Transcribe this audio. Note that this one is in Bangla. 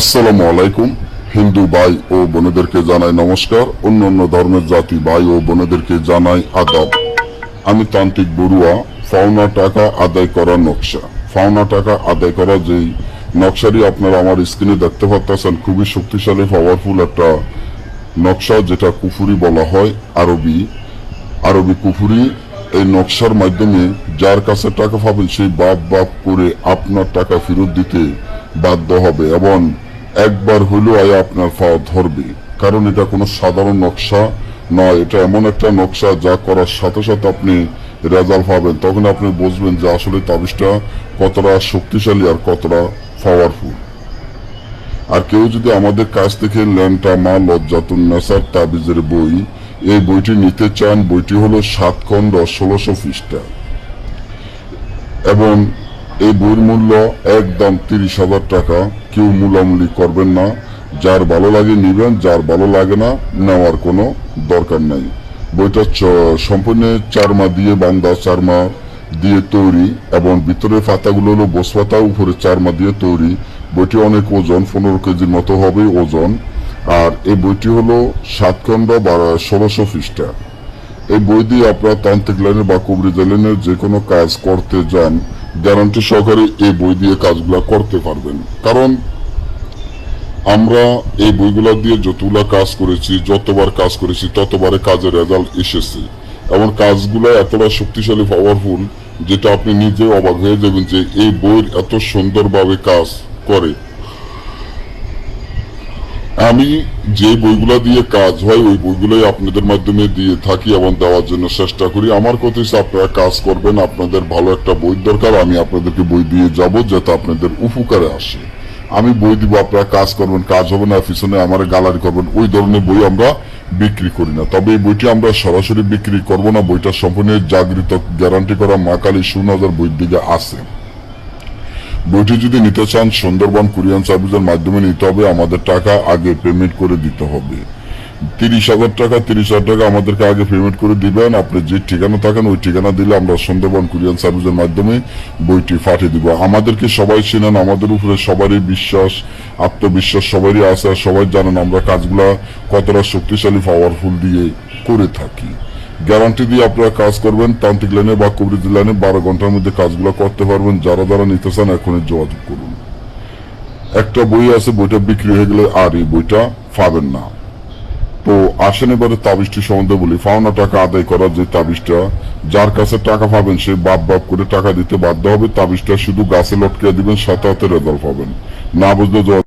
আসসালামু আলাইকুম। হিন্দু ভাই ও বোনেদেরকে জানাই নমস্কার। অন্য অন্য ধর্মের জাতি ভাই ও বোনেদেরকে জানাই আদাব। আমি তান্ত্রিক বড়ুয়া, ফাওনা টাকা আদায় করার নকশা। ফাওনা টাকা আদায় করা যেই নকশাটি আপনারা আমার স্ক্রিনে দেখতে পাচ্ছেন খুবই শক্তিশালী পাওয়ারফুল একটা নকশা, যেটা কুফুরি বলা হয়, আরবি। আরবি কুফুরি এই নকশার মাধ্যমে যার কাছে টাকা পাবেন, সেই বাপ বাপ করে আপনার টাকা ফেরত দিতে বাধ্য হবে। এবং একবার হইলেও আয় আপনার পাওয়া ধরবে। কারণ এটা কোনো সাধারণ নকশা নয় এটা এমন একটা নকশা যা করার সাথে সাথে আপনি রেজাল্ট পাবেন। তখন আপনি বুঝবেন যে আসলে তাবিজটা কতটা শক্তিশালী আর কতটা পাওয়ারফুল আর কেউ যদি আমাদের কাছ থেকে ল্যান্টা মা লজ্জাতুন নেসার তাবিজের বই, এই বইটি নিতে চান, বইটি হলো সাত খণ্ড ষোলোশো পৃষ্ঠা। এবং এই বইয়ের মূল্য একদম তিরিশ হাজার টাকা। কেউ মূলামূলি করবেন না। যার ভালো লাগে নিবেন, যার ভালো লাগে না, নেওয়ার কোনো দরকার নাই। বইটা সম্পূর্ণ চারমা দিয়ে বান্দা চারমা দিয়ে তৈরি এবং ভিতরের পাতাগুলো হলো বোস পাতা উপরে চারমা দিয়ে তৈরি। বইটি অনেক ওজন, পনেরো কেজির মতো হবে ওজন। আর এই বইটি হলো সাত খণ্ড বা ষোলোশো পৃষ্ঠা। এই বই দিয়ে আপনারা তান্ত্রিক লাইনের বা কবরিজ লাইনের যে কোনো কাজ করতে যান। গ্যারান্টি সহকারে এই বই দিয়ে কাজগুলা করতে পারবেন। কারণ আমরা এই বইগুলা দিয়ে যতগুলা কাজ করেছি, যতবার কাজ করেছি, ততবারে কাজের রেজাল্ট এসেছে। এবং কাজগুলো এতটা শক্তিশালী পাওয়ারফুল যেটা আপনি নিজে অবাক হয়ে যাবেন যে এই বইয়ের এত সুন্দরভাবে কাজ করে। আমি যে বইগুলো দিয়ে কাজ হয়, ওই বইগুলোই আপনাদের মাধ্যমে দিয়ে থাকি এবং দেওয়ার জন্য চেষ্টা করি। আমার কথা হচ্ছে, আপনারা কাজ করবেন, আপনাদের ভালো একটা বই দরকার, আমি আপনাদেরকে বই দিয়ে যাব যাতে আপনাদের উপকারে আসে। আমি বই দিব, আপনারা কাজ করবেন, কাজ হবে না, পিছনে আমার গালারি করবেন, ওই ধরনের বই আমরা বিক্রি করি না। তবে এই বইটি আমরা সরাসরি বিক্রি করব না, বইটা সম্পূর্ণ জাগৃত, গ্যারান্টি করা মা কালী সুনজর বইয়ের দিকে আছে। বইটি যদি নিতে চান, সুন্দরবন কুরিয়ান সার্ভিসের মাধ্যমে নিতে হবে। আমাদের টাকা আগে পেমেন্ট করে দিতে হবে। তিরিশ হাজার টাকা, তিরিশ হাজার টাকা আমাদেরকে আগে পেমেন্ট করে দিবেন। আপনি যে ঠিকানা থাকেন, ওই ঠিকানা দিলে আমরা সুন্দরবন কুরিয়ান সার্ভিসের মাধ্যমে বইটি পাঠিয়ে দিব। আমাদেরকে সবাই চেনেন, আমাদের উপরে সবারই বিশ্বাস, আত্মবিশ্বাস, সবারই আছে সবাই জানেন আমরা কাজগুলা কতটা শক্তিশালী পাওয়ারফুল দিয়ে করে থাকি। গ্যারান্টি দিয়ে আপনারা কাজ করবেন, তান্ত্রিক লাইনে বা কবির লাইনে বারো ঘণ্টার মধ্যে কাজগুলো করতে পারবেন। যারা যারা নিতে চান এখনই যোগাযোগ করুন। একটা বই আছে, বইটা বিক্রি হয়ে গেলে আর এই বইটা পাবেন না। তো আসেন এবারে তাবিজটি সম্বন্ধে বলি। পাওনা টাকা আদায় করার যে তাবিজটা, যার কাছে টাকা পাবেন, সে বাপ বাপ করে টাকা দিতে বাধ্য হবে। তাবিজটা শুধু গাছে লটকে দিবেন, সাথে হাতে রেজাল্ট পাবেন। না বুঝলে